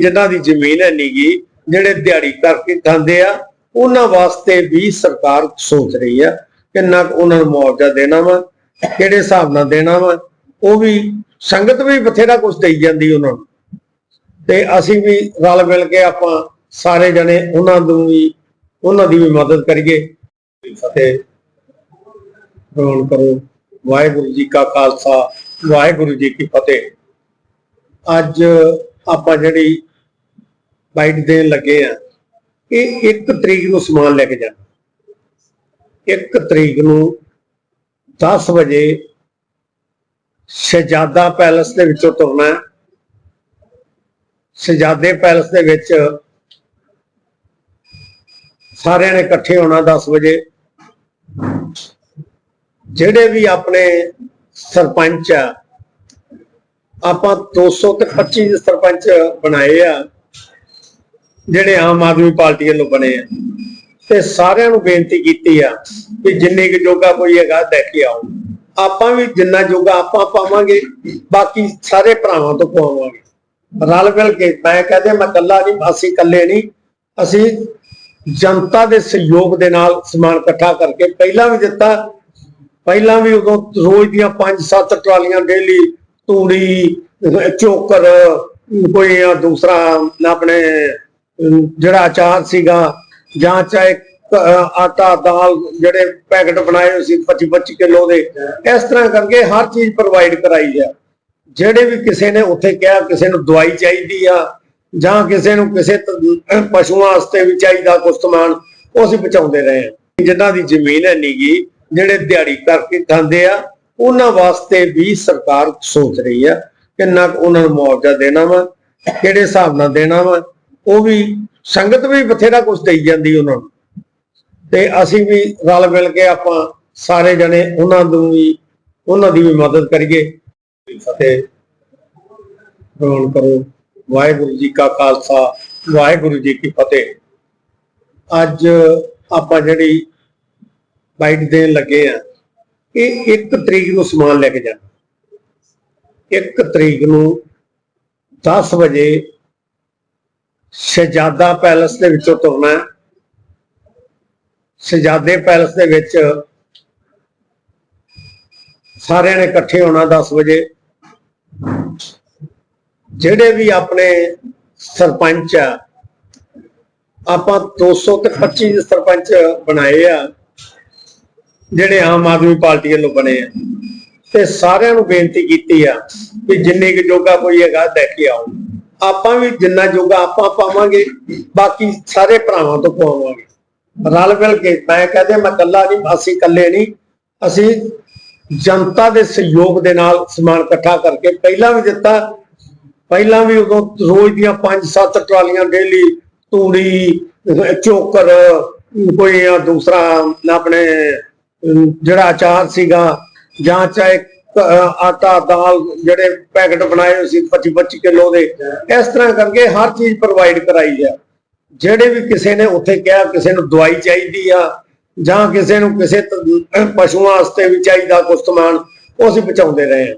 ਜਿਨ੍ਹਾਂ ਦੀ ਜ਼ਮੀਨ ਹੈ ਨੀਗੀ, ਜਿਹੜੇ ਦਿਹਾੜੀ ਕਰਕੇ ਖਾਂਦੇ ਆ, ਉਹਨਾਂ ਵਾਸਤੇ ਵੀ ਸਰਕਾਰ ਸੋਚ ਰਹੀ ਆ ਕਿੰਨਾ ਕੁ ਉਹਨਾਂ ਨੂੰ ਮੁਆਵਜ਼ਾ ਦੇਣਾ ਵਾ, ਕਿਹੜੇ ਹਿਸਾਬ ਨਾਲ ਦੇਣਾ ਵਾ, ਉਹ ਵੀ ਸੰਗਤ ਵੀ ਬਥੇਰਾ ਕੁਝ ਦੇਈ ਜਾਂਦੀ ਉਹਨਾਂ ਨੂੰ। ਤੇ ਅਸੀਂ ਵੀ ਰਲ ਮਿਲ ਕੇ ਆਪਾਂ ਸਾਰੇ ਜਣੇ ਉਹਨਾਂ ਨੂੰ ਵੀ, ਉਹਨਾਂ ਦੀ ਵੀ ਮਦਦ ਕਰੀਏ। ਫਤਿਹ ਗ੍ਰਹਣ ਕਰੋ। ਵਾਹਿਗੁਰੂ ਜੀ ਕਾ ਖਾਲਸਾ, ਵਾਹਿਗੁਰੂ ਜੀ ਕੀ ਫਤਿਹ। ਅੱਜ ਆਪਾਂ ਜਿਹੜੀ ਬਾਈਟ ਦੇਣ ਲੱਗੇ ਆ, ਇਹ 1 ਤਰੀਕ ਨੂੰ ਸਮਾਨ ਲੈ ਕੇ ਜਾਣਾ। 1 ਤਰੀਕ ਨੂੰ 10 ਵਜੇ ਸ਼ਹਜ਼ਾਦਾ ਪੈਲਸ ਦੇ ਵਿੱਚੋਂ ਤੁਰਨਾ ਹੈ। ਸ਼ਹਜ਼ਾਦੇ ਪੈਲਸ ਦੇ ਵਿੱਚ ਸਾਰਿਆਂ ਨੇ ਇਕੱਠੇ ਹੋਣਾ 10 ਵਜੇ। ਜਿਹੜੇ ਵੀ ਆਪਣੇ ਸਰਪੰਚ ਆ ਆਪਾਂ 200 ਤੇ 25 ਸਰਪੰਚ ਬਣਾਏ ਆ, ਜਿਹੜੇ ਆਮ ਆਦਮੀ ਪਾਰਟੀ ਵੱਲੋਂ ਬਣੇ ਆ। ਤੇ ਸਾਰਿਆਂ ਨੂੰ ਬੇਨਤੀ ਕੀਤੀ ਆ ਕਿ ਜਿੰਨੇ ਕੁ ਜੋਗਾ ਕੋਈ ਹੈਗਾ, ਲੈ ਕੇ ਆਓ। ਆਪਾਂ ਵੀ ਜਿੰਨਾ ਜੋਗਾ ਆਪਾਂ ਪਾਵਾਂਗੇ, ਬਾਕੀ ਸਾਰੇ ਭਰਾਵਾਂ ਤੋਂ ਪਾਵਾਂਗੇ। ਰਲ ਮਿਲ ਕੇ, ਮੈਂ ਕਹਦੇ, ਮੈਂ ਇਕੱਲਾ ਨਹੀਂ, ਅਸੀਂ ਇਕੱਲੇ ਨਹੀਂ। ਅਸੀਂ ਜਨਤਾ ਦੇ ਸਹਿਯੋਗ ਦੇ ਨਾਲ ਸਮਾਨ ਇਕੱਠਾ ਕਰਕੇ ਪਹਿਲਾਂ ਵੀ ਦਿੱਤਾ, ਪਹਿਲਾਂ ਵੀ ਉਦੋਂ ਰੋਜ਼ ਦੀਆਂ 5-7 ਟਰਾਲੀਆਂ ਡੇਲੀ ਤੂੜੀ ਚੋਕਰ ਕੋਈ ਦੂਸਰਾ ਆਪਣੇ ਜਿਹੜਾ ਅਚਾਰ ਸੀਗਾ, ਜਾਂ ਚਾਹੇ ਆਟਾ, ਦਾਲ ਜਿਹੜੇ ਪੈਕਟ ਬਣਾਏ ਹੋਏ ਸੀ 25-25 ਕਿਲੋ ਦੇ, ਇਸ ਤਰ੍ਹਾਂ ਕਰਕੇ ਹਰ ਚੀਜ਼ ਪ੍ਰੋਵਾਈਡ ਕਰਾਈ ਆ। ਜਿਹੜੇ ਵੀ ਕਿਸੇ ਨੇ ਉੱਥੇ ਕਿਹਾ ਕਿਸੇ ਨੂੰ ਦਵਾਈ ਚਾਹੀਦੀ ਆ, ਜਾਂ ਕਿਸੇ ਨੂੰ ਕਿਸੇ ਪਸ਼ੂਆਂ ਵਾਸਤੇ ਵੀ ਚਾਹੀਦਾ ਕੁਝ ਸਮਾਨ ਉਹ ਅਸੀਂ ਪਹੁੰਚਾਉਂਦੇ ਰਹੇ ਹਾਂ ਜਿਨ੍ਹਾਂ ਦੀ ਜ਼ਮੀਨ ਹੈ ਨੀਗੀ, ਜਿਹੜੇ ਦਿਹਾੜੀ ਕਰਕੇ ਖਾਂਦੇ ਆ ਉਹਨਾਂ ਵਾਸਤੇ ਵੀ ਸਰਕਾਰ ਸੋਚ ਰਹੀ ਆ ਕਿੰਨਾ ਕੁ ਉਹਨਾਂ ਨੂੰ ਮੁਆਵਜ਼ਾ ਦੇਣਾ ਵਾ, ਕਿਹੜੇ ਹਿਸਾਬ ਨਾਲ ਦੇਣਾ ਵਾ, ਉਹ ਵੀ ਸੰਗਤ ਵੀ ਬਥੇਰਾ ਕੁਝ ਦੇਈ ਜਾਂਦੀ ਉਹਨਾਂ ਨੂੰ। ਤੇ ਅਸੀਂ ਵੀ ਰਲ ਮਿਲ ਕੇ ਆਪਾਂ ਸਾਰੇ ਜਣੇ ਉਹਨਾਂ ਨੂੰ ਵੀ, ਉਹਨਾਂ ਦੀ ਵੀ ਮਦਦ ਕਰੀਏ। ਫਤਿਹ ਗ੍ਰਹਣ ਕਰੋ। ਵਾਹਿਗੁਰੂ ਜੀ ਕਾ ਖਾਲਸਾ, ਵਾਹਿਗੁਰੂ ਜੀ ਕੀ ਫਤਿਹ। ਅੱਜ ਆਪਾਂ ਜਿਹੜੀ ਬਾਈਟ ਦੇਣ ਲੱਗੇ ਆ ਇਹ 1 ਤਰੀਕ ਨੂੰ ਸਮਾਨ ਲੈ ਕੇ ਜਾਣਾ। 1 ਤਰੀਕ ਨੂੰ 10 ਵਜੇ ਸ਼ਹਜ਼ਾਦਾ ਪੈਲਸ ਦੇ ਵਿੱਚੋਂ ਤੁਰਨਾ ਹੈ। ਸ਼ਹਜ਼ਾਦੇ ਪੈਲਸ ਦੇ ਵਿੱਚ ਸਾਰਿਆਂ ਨੇ ਇਕੱਠੇ ਹੋਣਾ 10 ਵਜੇ। ਜਿਹੜੇ ਵੀ ਆਪਣੇ ਸਰਪੰਚ ਆ, ਆਪਾਂ 200 ਤੇ 25 ਸਰਪੰਚ ਬਣਾਏ ਆ। ਜਿਹੜੇ ਆਮ ਆਦਮੀ ਪਾਰਟੀ ਵੱਲੋਂ ਬਣੇ ਆ। ਤੇ ਸਾਰਿਆਂ ਨੂੰ ਬੇਨਤੀ ਕੀਤੀ ਆ ਕਿ ਜਿੰਨੇ ਕੁ ਜੋਗਾ ਕੋਈ ਹੈਗਾ, ਲੈ ਕੇ ਆਓ। ਆਪਾਂ ਵੀ ਜਿੰਨਾ ਜੋਗਾ ਆਪਾਂ ਪਾਵਾਂਗੇ, ਬਾਕੀ ਸਾਰੇ ਭਰਾਵਾਂ ਤੋਂ ਪਵਾਵਾਂਗੇ ਰਲ ਮਿਲ ਕੇ ਮੈਂ ਕਹਦੇ, ਮੈਂ ਇਕੱਲਾ ਨਹੀਂ, ਅਸੀਂ ਇਕੱਲੇ ਨਹੀਂ। ਅਸੀਂ ਜਨਤਾ ਦੇ ਸਹਿਯੋਗ ਦੇ ਨਾਲ ਸਮਾਨ ਇਕੱਠਾ ਕਰਕੇ ਪਹਿਲਾਂ ਵੀ ਦਿੱਤਾ। ਪਹਿਲਾਂ ਵੀ ਉਦੋਂ ਰੋਜ਼ ਦੀਆਂ 5-7 ਟਰਾਲੀਆਂ ਡੇਲੀ, ਤੂੜੀ, ਚੋਕਰ, ਕੋਈ ਦੂਸਰਾ ਆਪਣੇ ਜਿਹੜਾ ਅਚਾਰ ਸੀਗਾ ਜਾਂ ਚਾਹੇ ਆਟਾ, ਦਾਲ ਜਿਹੜੇ ਪੈਕਟ ਬਣਾਏ ਹੋਏ ਸੀ 25-25 ਕਿਲੋ ਦੇ, ਇਸ ਤਰ੍ਹਾਂ ਕਰਕੇ ਹਰ ਚੀਜ਼ ਪ੍ਰੋਵਾਈਡ ਕਰਾਈ ਹੈ। ਜਿਹੜੇ ਵੀ ਕਿਸੇ ਨੇ ਉੱਥੇ ਕਿਹਾ ਕਿਸੇ ਨੂੰ ਦਵਾਈ ਚਾਹੀਦੀ ਆ ਜਾਂ ਕਿਸੇ ਨੂੰ ਕਿਸੇ ਪਸ਼ੂਆਂ ਵਾਸਤੇ ਵੀ ਚਾਹੀਦਾ ਕੁਝ ਸਮਾਨ ਉਹ ਅਸੀਂ ਪਹੁੰਚਾਉਂਦੇ ਰਹੇ ਹਾਂ।